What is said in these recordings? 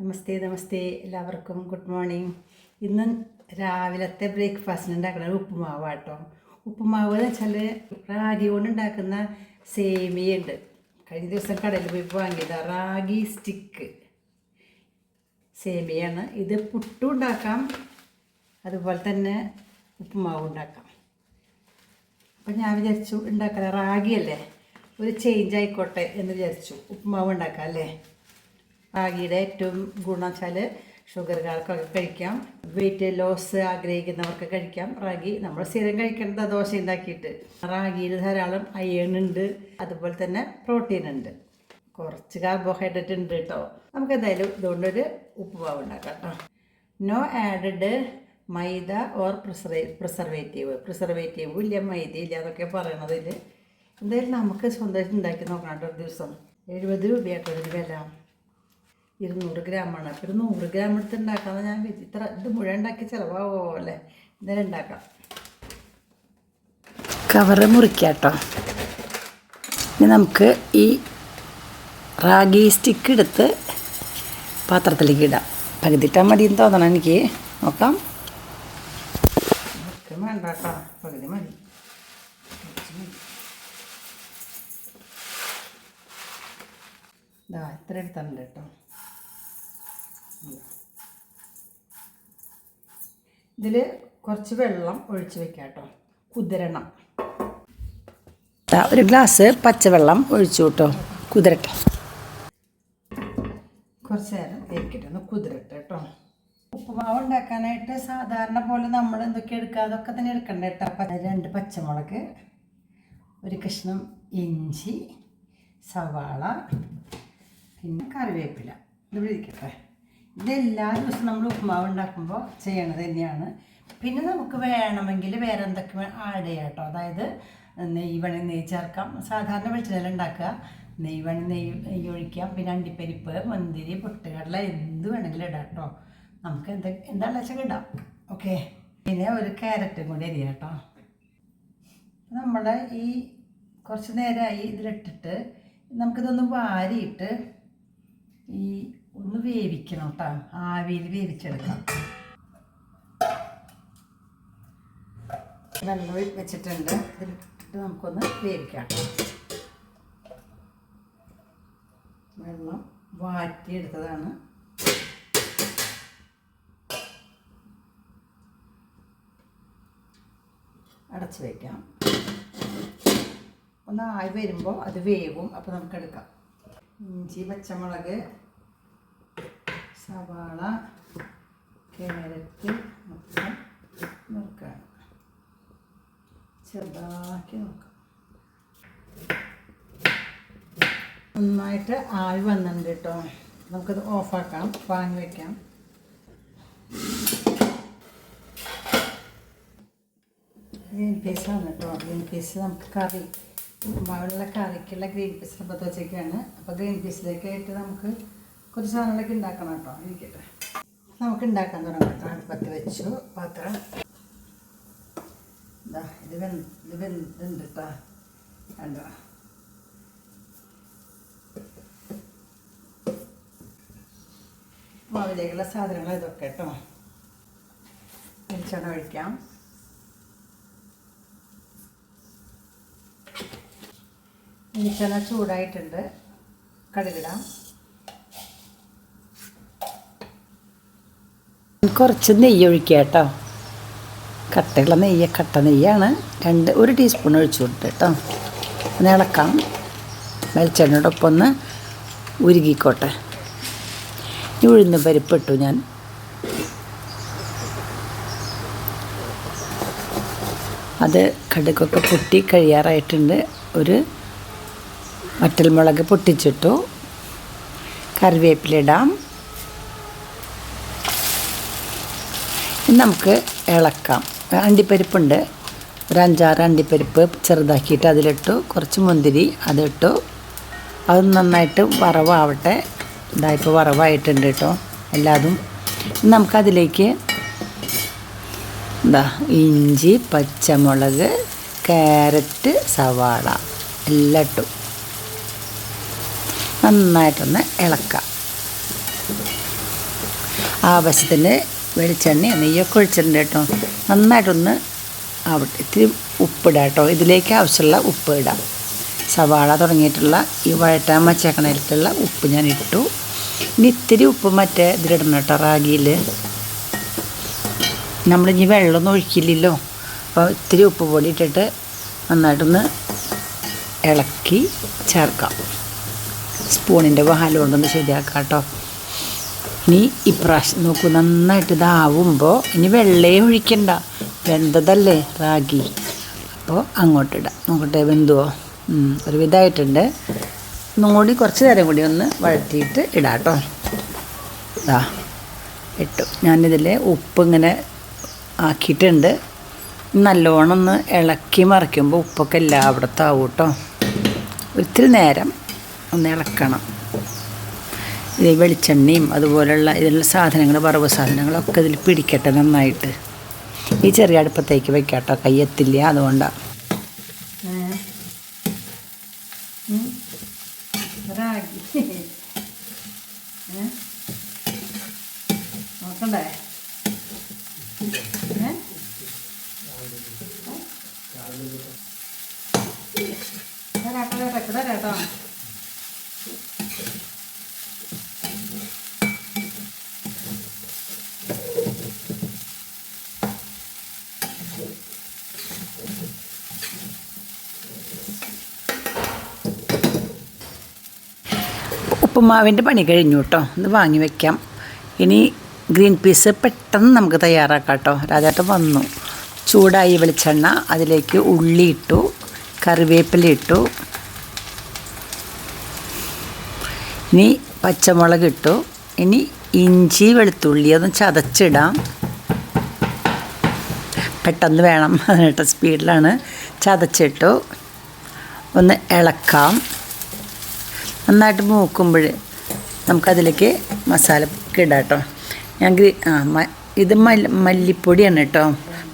നമസ്തേ നമസ്തേ എല്ലാവർക്കും. Good morning ഇന്ന് രാവിലത്തെ ബ്രേക്ക്ഫാസ്റ്റിന് ഉണ്ടാക്കുന്നത് ഉപ്പുമാവ് കേട്ടോ ഉപ്പുമാവ് എന്ന് വെച്ചാൽ റാഗി കൊണ്ട് ഉണ്ടാക്കുന്ന സേമിയുണ്ട് കഴിഞ്ഞ ദിവസം കടയിൽ പോയി വാങ്ങിയത് റാഗി സ്റ്റിക്ക് സേമിയാണ് ഇത് പുട്ടും ഉണ്ടാക്കാം അതുപോലെ തന്നെ ഉപ്പുമാവ് ഉണ്ടാക്കാം. അപ്പം ഞാൻ വിചാരിച്ചു ഉണ്ടാക്കാൻ റാഗിയല്ലേ ഒരു ചേഞ്ച് ആയിക്കോട്ടെ എന്ന് വിചാരിച്ചു. ഉപ്പുമാവ് ഉണ്ടാക്കാം അല്ലേ? റാഗിയുടെ ഏറ്റവും ഗുണം വെച്ചാൽ ഷുഗർകാർക്കൊക്കെ കഴിക്കാം. വെയിറ്റ് ലോസ് ആഗ്രഹിക്കുന്നവർക്ക് കഴിക്കാം. റാഗി നമ്മൾ സ്ഥിരം കഴിക്കേണ്ട ദോശ ഉണ്ടാക്കിയിട്ട്. റാഗിയിൽ ധാരാളം അയൺ ഉണ്ട്. അതുപോലെ തന്നെ പ്രോട്ടീൻ ഉണ്ട്. കുറച്ച് കാർബോഹൈഡ്രേറ്റ് ഉണ്ട് കേട്ടോ. നമുക്ക് എന്തായാലും ഇതുകൊണ്ടൊരു ഉപ്പുമാവ് ഉണ്ടാക്കാം no added maida or preserve preservative preservative ഇല്ല മൈദ ഇല്ല അതൊക്കെ പറയണതിൽ എന്തായാലും നമുക്ക് സ്വന്തമായിട്ട് ഉണ്ടാക്കി നോക്കണം കേട്ടോ ഒരു ദിവസം. എഴുപത് രൂപയാട്ടോ ഒരു വില. ഇരുന്നൂറ് ഗ്രാമാണ്. അപ്പോൾ ഒരു നൂറ് ഗ്രാം എടുത്ത് ഉണ്ടാക്കാമെന്ന് ഞാൻ ഇത്ര ഇത് മുഴുവൻ ഉണ്ടാക്കി ചിലവാകുമോ അല്ലേ? ഇന്നലെ ഉണ്ടാക്കാം. കവറ് മുറിക്കാട്ടോ. ഇനി നമുക്ക് ഈ റാഗി സ്റ്റിക്ക് എടുത്ത് പാത്രത്തിലേക്ക് ഇടാം. പകുതിട്ടാൽ മതി എന്ന് തോന്നണം എനിക്ക്. നോക്കാം. വേണ്ട കേട്ടോ പകുതി മതി. കുറച്ച് മതി. ഇതാ ഇത്ര എടുത്തുണ്ട് കേട്ടോ. ഇതിൽ കുറച്ച് വെള്ളം ഒഴിച്ച് വെക്കാം കേട്ടോ കുതിരണം. ഒരു ഗ്ലാസ് പച്ചവെള്ളം ഒഴിച്ചു കേട്ടോ കുതിരട്ടെ. കുറച്ച് നേരം തേക്കിട്ട് ഒന്ന് കുതിരട്ടെ കേട്ടോ ഉപ്പുമാവ് ഉണ്ടാക്കാനായിട്ട് സാധാരണ പോലെ നമ്മൾ എന്തൊക്കെ എടുക്കുക അതൊക്കെ തന്നെ എടുക്കണ്ട കേട്ടോ രണ്ട് പച്ചമുളക് ഒരു കഷ്ണം ഇഞ്ചി സവാള പിന്നെ കറിവേപ്പില. ഇത് ഇരിക്കട്ടെ ഇത് ദിവസം നമ്മൾ ഉപ്പുമാവ് ഉണ്ടാക്കുമ്പോൾ ചെയ്യണത് തന്നെയാണ്. പിന്നെ നമുക്ക് വേണമെങ്കിൽ വേറെ എന്തൊക്കെ ആഡ് ചെയ്യാം കേട്ടോ. അതായത് നെയ്യ് വേണമെങ്കിൽ നെയ്യ് ചേർക്കാം. സാധാരണ വെളിച്ചെണ്ണ ഉണ്ടാക്കുക. നെയ്യ് വേണമെങ്കിൽ നെയ്യ് നെയ്യ് ഒഴിക്കാം. പിന്നെ അണ്ടിപ്പരിപ്പ് മുന്തിരി പൊട്ടുകടല എന്ത് വേണമെങ്കിലും ഇടാം കേട്ടോ. നമുക്ക് എന്ത് എന്താണെന്ന് വെച്ചാൽ ഇടാം. ഓക്കെ പിന്നെ ഒരു ക്യാരറ്റും കൂടി അരിയാം കേട്ടോ. നമ്മുടെ ഈ കുറച്ച് നേരമായി ഇതിലിട്ടിട്ട് നമുക്കിതൊന്ന് വാരിയിട്ട് ഈ ഒന്ന് വേവിക്കണം കേട്ടോ ആവിയിൽ വേവിച്ചെടുക്കാം. വെള്ളം വെച്ചിട്ടുണ്ട്. ഇതിലിട്ടിട്ട് നമുക്കൊന്ന് വേവിക്കാം. വെള്ളം വാറ്റിയെടുത്തതാണ്. അടച്ച് വയ്ക്കാം ഒന്ന് ആയി വരുമ്പോൾ അത് വേവും. അപ്പോൾ നമുക്ക് എടുക്കാം ഇഞ്ചി പച്ചമുളക് സവാള ക്യാരറ്റ് മൊത്തം നോക്കാം ചെറുതാക്കി നോക്കാം. നന്നായിട്ട് ആവി വന്നിട്ടുണ്ട് കേട്ടോ. നമുക്കത് ഓഫാക്കാം വാങ്ങി വയ്ക്കാം ഗ്രീൻ പീസാണ് കേട്ടോ. ഗ്രീൻ പീസ് നമുക്ക് കറി ഉപ്പുമാവിലുള്ള കറിക്കുള്ള ഗ്രീൻ പീസ് അടുപ്പത്ത് വെച്ചേക്കാണ്. അപ്പോൾ ഗ്രീൻ പീസിലേക്കായിട്ട് നമുക്ക് കുറച്ച് സാധനങ്ങളൊക്കെ ഉണ്ടാക്കണം കേട്ടോ. ഇരിക്കട്ടെ. നമുക്ക് ഉണ്ടാക്കാൻ തുടങ്ങാം അടുപ്പത്ത് വെച്ചു. പാത്രം. ഇതാ ഇത് വെന്ത് ഇത് വെന്തുണ്ട് കേട്ടോ. കണ്ടോ? മാവിലേക്കുള്ള സാധനങ്ങൾ ഇതൊക്കെ കേട്ടോ. വെളിച്ചെണ്ണ ഒഴിക്കാം. വെളിച്ചെണ്ണ ചൂടായിട്ടുണ്ട്. കടുകിടാം. കുറച്ച് നെയ്യ് ഒഴിക്കുക കേട്ടോ. കട്ടയുള്ള നെയ്യ് കട്ട നെയ്യാണ്. രണ്ട് ഒരു ടീസ്പൂൺ ഒഴിച്ചു കൊടുത്ത് കേട്ടോ. ഒന്ന് ഇളക്കാം. വെളിച്ചെണ്ണയുടെ ഒപ്പം ഒന്ന് ഉരുകിക്കോട്ടെ. ഈ ഉഴുന്ന് പരിപ്പിട്ടു ഞാൻ. അത് കടുകൊക്കെ പൊട്ടി കഴിയാറായിട്ടുണ്ട്. ഒരു വറ്റൽമുളക് പൊട്ടിച്ചിട്ടു. കറിവേപ്പിലിടാം നമുക്ക് ഇളക്കാം. അണ്ടിപ്പരിപ്പുണ്ട്. ഒരു അഞ്ചാറ് അണ്ടിപ്പരിപ്പ് ചെറുതാക്കിയിട്ട് അതിലിട്ടു. കുറച്ച് മുന്തിരി അതിട്ടു. അത് നന്നായിട്ട് വറവാവട്ടെ. ഇതായിപ്പോൾ വറവായിട്ടുണ്ട് കേട്ടോ. എല്ലാതും. നമുക്കതിലേക്ക് എന്താ ഇഞ്ചി പച്ചമുളക് ക്യാരറ്റ് സവാള എല്ലാം ഇട്ടു. നന്നായിട്ടൊന്ന് ഇളക്കാം. ആവശ്യത്തിന് വെളിച്ചെണ്ണ നെയ്യൊക്കെ ഒഴിച്ചിട്ടുണ്ട് കേട്ടോ. നന്നായിട്ടൊന്ന് ആവട്ടെ. ഇത്തിരി ഉപ്പിടാം കേട്ടോ. ഇതിലേക്ക് ആവശ്യമുള്ള ഉപ്പ് ഇടാം. സവാള തുടങ്ങിയിട്ടുള്ള ഈ വഴറ്റാൻ വച്ചേക്കണയിലുള്ള ഉപ്പ് ഞാൻ ഇട്ടു. ഇനി ഇത്തിരി ഉപ്പ് മറ്റേ ഇതിലിടണം കേട്ടോ റാഗിയിൽ നമ്മളിനി വെള്ളമൊന്നും ഒഴിക്കില്ലല്ലോ. അപ്പോൾ ഇത്തിരി ഉപ്പ് പൊടി ഇട്ടിട്ട് നന്നായിട്ടൊന്ന് ഇളക്കി ചേർക്കാം. സ്പൂണിന്റെ വാലുകൊണ്ടൊന്ന് ശരിയാക്കാം കേട്ടോ. ഇനി ഇപ്രാവശ്യം നോക്കൂ നന്നായിട്ട് ഇതാവുമ്പോൾ ഇനി വെള്ളയും ഒഴിക്കണ്ട. വെന്തതല്ലേ റാഗി. അപ്പോൾ അങ്ങോട്ടിടാം. നോക്കട്ടെ വെന്തുവോ? ഒരുവിധമായിട്ടുണ്ട് ഒരു വിധമായിട്ടുണ്ട് ഒന്നും കൂടി കുറച്ച് നേരം കൂടി ഒന്ന് വഴറ്റിയിട്ട് ഇടാം കേട്ടോ ഇതാ ഇട്ടു. ഞാനിതിൽ ഉപ്പ് ഇങ്ങനെ ആക്കിയിട്ടുണ്ട്. നല്ലോണം ഒന്ന് ഇളക്കി മറിക്കുമ്പോൾ ഉപ്പൊക്കെ എല്ലാം ആവും കേട്ടോ. ഒത്തിരി നേരം ഒന്ന് ഇളക്കണം. ഇത് വെളിച്ചെണ്ണയും അതുപോലെയുള്ള ഇതിലുള്ള സാധനങ്ങൾ വറവ് സാധനങ്ങളൊക്കെ ഇതിൽ പിടിക്കട്ടെ നന്നായിട്ട് ഈ ചെറിയ അടുപ്പത്തേക്ക് വെക്കാട്ടോ കേട്ടോ കയ്യെത്തില്ല അതുകൊണ്ടാണ് നോക്കണ്ടേ? തരാട്ടോ തരാട്ടോ തരാട്ടോ ഉപ്പുമാവിന്റെ പണി കഴിഞ്ഞു കേട്ടോ. ഒന്ന് വാങ്ങി വെക്കാം. ഇനി ഗ്രീൻ പീസ് പെട്ടെന്ന് നമുക്ക് തയ്യാറാക്കാം കേട്ടോ. രാജാട്ടൻ വന്നു. ചൂടായി വെളിച്ചെണ്ണ അതിലേക്ക് ഉള്ളി ഇട്ടു കറിവേപ്പില ഇട്ടു. ഇനി പച്ചമുളക് ഇട്ടു. ഇനി ഇഞ്ചി വെളുത്തുള്ളി അതൊന്ന് ചതച്ചിടാം. പെട്ടെന്ന് വേണം അതിനിട്ട് സ്പീഡിലാണ് ചതച്ചിട്ടു. ഒന്ന് ഇളക്കാം. നന്നായിട്ട് മൂക്കുമ്പോൾ നമുക്കതിലേക്ക് മസാല ഇടാം കേട്ടോ. ഞാൻ ആ ഇത് മല്ല മല്ലിപ്പൊടിയാണ് കേട്ടോ.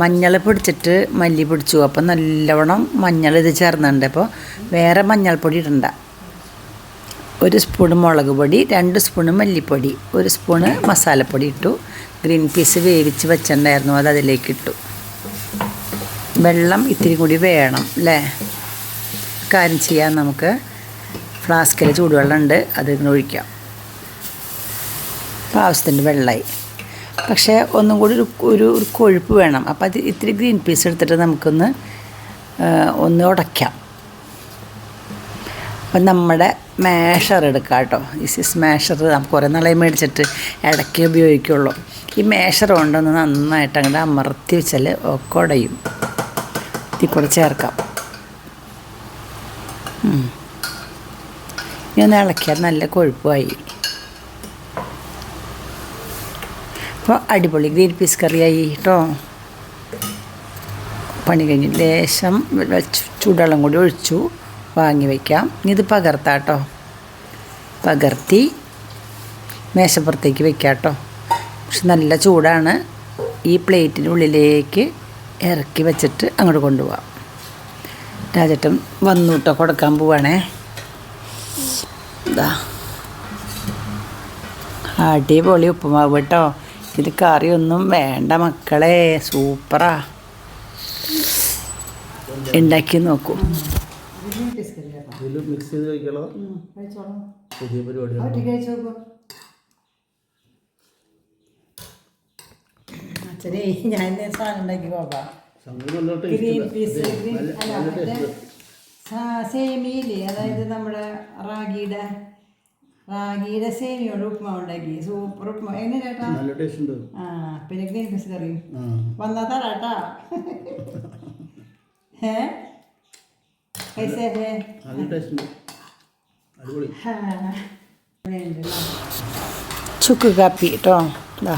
മഞ്ഞൾ പൊടിച്ചിട്ട് മല്ലി പൊടിച്ചു. അപ്പോൾ നല്ലവണ്ണം മഞ്ഞൾ ഇത് ചേർന്നുണ്ട് അപ്പോൾ വേറെ മഞ്ഞൾപ്പൊടി ഇടണ്ട. ഒരു സ്പൂൺ മുളക് പൊടി രണ്ട് സ്പൂണ് മല്ലിപ്പൊടി ഒരു സ്പൂണ് മസാലപ്പൊടി ഇട്ടു. ഗ്രീൻ പീസ് വേവിച്ച് വെച്ചിട്ടുണ്ടായിരുന്നു. അത് അതിലേക്ക് ഇട്ടു. വെള്ളം ഇത്തിരി കൂടി വേണം അല്ലേ കാര്യം ചെയ്യാൻ നമുക്ക്. ഫ്ലാസ്കിൽ ചൂടുവെള്ളം ഉണ്ട് അത് ഒഴിക്കാം. അപ്പോൾ ആവശ്യത്തിന്റെ വെള്ളമായി. പക്ഷേ ഒന്നും കൂടി ഒരു ഒരു കൊഴുപ്പ് വേണം. അപ്പോൾ അത് ഇത്തിരി ഗ്രീൻ പീസ് എടുത്തിട്ട് നമുക്കൊന്ന് ഒന്ന് ഉടയ്ക്കാം. അപ്പം നമ്മുടെ മാഷർ എടുക്കാം കേട്ടോ. ഈ ഇസ് മാഷർ. നമുക്ക് കുറേ നാളായി മേടിച്ചിട്ട് ഇടയ്ക്ക് ഉപയോഗിക്കുള്ളൂ. ഈ മാഷർ കൊണ്ടൊന്ന് നന്നായിട്ട് അങ്ങോട്ട് അമർത്തി വെച്ചാൽ ഒക്കെ ഉടയും. ഇതിൽ കൂടെ ചേർക്കാം. ഇനി ഒന്ന് ഇളക്കിയാൽ നല്ല കൊഴുപ്പായി. അപ്പോൾ അടിപൊളി ഗ്രീൻ പീസ് കറിയായി കേട്ടോ പണി കഴിഞ്ഞ് ലേശം ചൂടുവെള്ളം കൂടി ഒഴിച്ചു വാങ്ങി വയ്ക്കാം ഇനി ഇത് പകർത്താം കേട്ടോ പകർത്തി മേശപ്പുറത്തേക്ക് വെക്കാം കേട്ടോ പക്ഷെ നല്ല ചൂടാണ്. ഈ പ്ലേറ്റിനുള്ളിലേക്ക് ഇറക്കി വെച്ചിട്ട് അങ്ങോട്ട് കൊണ്ടുപോകാം രാജേട്ടൻ വന്നു കേട്ടോ കൊടുക്കാൻ പോവാണേ. ഇതാ അടിപൊളി ഉപ്പുമാവ് കേട്ടോ. ഇത് കറിയൊന്നും വേണ്ട മക്കളെ സൂപ്പറാ. ഉണ്ടാക്കി നോക്കൂ. ഇതിലും മിക്സ് ചെയ്ത് കഴിക്കണോ? പുതിയ പരിപാടിയാണ്? അച്ഛനെ ഞാൻ സാധനം ഉണ്ടാക്കി പോകാം. ഗ്രീൻ പീസ് സേമിയില്ലേ അതായത് നമ്മുടെ റാഗിയുടെ റാഗിയുടെ സേമിയോട് ഉപ്പുമാവ് ഉണ്ടാക്കി. സൂപ്പർ ഉപ്പുമാവ് എങ്ങനെ ചേട്ടാ? ആ പിന്നെ ഗ്രീൻ പീസ് കറിയും വന്നാ തരാട്ടാ ഏ? പൈസ ചുക്ക് കാപ്പി കേട്ടോ ഇതാ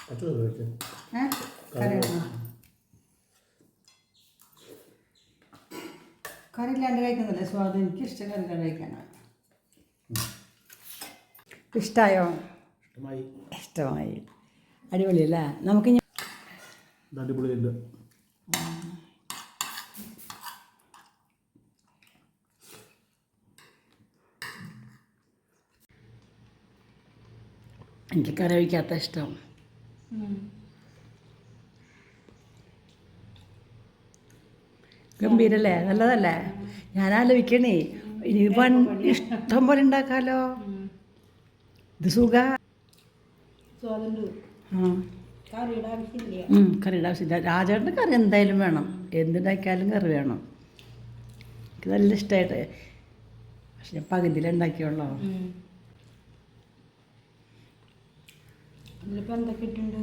പച്ചത് കഴിച്ചേ ഏ? കറി ഇല്ലാണ്ട് കഴിക്കുന്നില്ല സ്വാദ് എനിക്ക് ഇഷ്ടം കറി ഇല്ലാണ്ട് കഴിക്കാനാണ് ഇഷ്ടമായോ. ഇഷ്ടമായി. അടിപൊളിയല്ലേ? നമുക്ക് അടിപൊളിയുണ്ട്. എനിക്ക് കറി വയ്ക്കാത്ത ഇഷ്ടം. ഗംഭീരല്ലേ? നല്ലതല്ലേ? ഞാൻ ആലോചിക്കണേ ഇനി വൺ ഇഷ്ടം പോലെ ഉണ്ടാക്കാലോ? ഇത് സുഖ. കറിയുടെ ആവശ്യമില്ല. രാജേട്ടന്റെ കറി എന്തായാലും വേണം. എന്തുണ്ടാക്കിയാലും കറി വേണം. എനിക്ക് നല്ല ഇഷ്ടമായിട്ട് പക്ഷെ ഞാൻ പകുതിയിലുണ്ടാക്കിയുള്ളൂ ഇതിലിപ്പോൾ എന്തൊക്കെ ഇട്ടുണ്ട്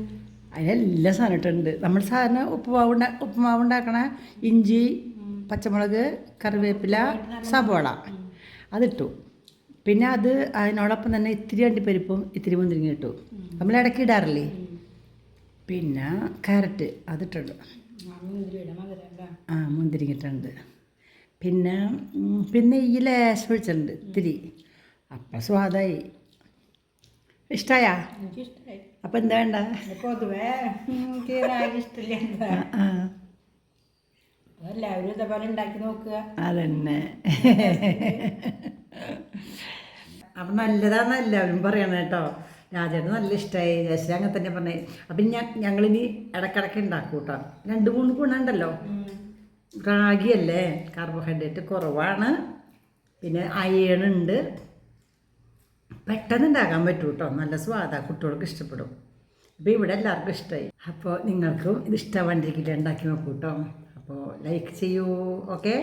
അതിലെല്ലാം സാധനം ഇട്ടുണ്ട് നമ്മൾ സാധനം ഉപ്പുമാവ് ഉണ്ടാ ഉപ്പുമാവ് ഉണ്ടാക്കണ ഇഞ്ചി പച്ചമുളക് കറിവേപ്പില സബോള അതിട്ടു. പിന്നെ അത് അതിനോടൊപ്പം തന്നെ ഇത്തിരി അണ്ടിപ്പരിപ്പും ഇത്തിരി മുന്തിരിങ്ങ ഇട്ടു. നമ്മൾ ഇടയ്ക്ക് ഇടാറില്ലേ? പിന്നെ ക്യാരറ്റ് അതിട്ടുണ്ട് ആ മുന്തിരിങ്ങ ഇട്ടുണ്ട് പിന്നെ പിന്നെ ഈ ലേശം ഒഴിച്ചിട്ടുണ്ട് ഇത്തിരി. അപ്പം സ്വാദായി. ഇഷ്ടമായാ അപ്പം എന്താ വേണ്ട? പൊതുവേ ഇഷ്ടമില്ല എല്ലാവരും ഇതേപോലെ ഉണ്ടാക്കി നോക്കുക. അതന്നെ. അപ്പം നല്ലതാന്ന് എല്ലാവരും പറയണം കേട്ടോ. രാജേട്ടന് നല്ല ഇഷ്ടമായി ജയശ്രീ അങ്ങനെ തന്നെ പറഞ്ഞേ. അപ്പം ഞാൻ ഞങ്ങളിനി ഇടക്കിടക്ക് ഉണ്ടാക്കും കേട്ടോ. രണ്ട് മൂന്ന് ഗുണമുണ്ടല്ലോ റാഗിയല്ലേ? കാർബോഹൈഡ്രേറ്റ് കുറവാണ്. പിന്നെ അയൺ ഉണ്ട്. പെട്ടെന്ന് ഉണ്ടാക്കാൻ പറ്റും കേട്ടോ നല്ല സ്വാദാണ് കുട്ടികൾക്ക് ഇഷ്ടപ്പെടും. അപ്പോൾ ഇവിടെ എല്ലാവർക്കും ഇഷ്ടമായി അപ്പോൾ നിങ്ങൾക്കും ഇത് ഇഷ്ടമാണ്ടിരിക്കില്ല ഉണ്ടാക്കി നോക്കൂ കേട്ടോ അപ്പോൾ ലൈക്ക് ചെയ്യൂ ഓക്കെ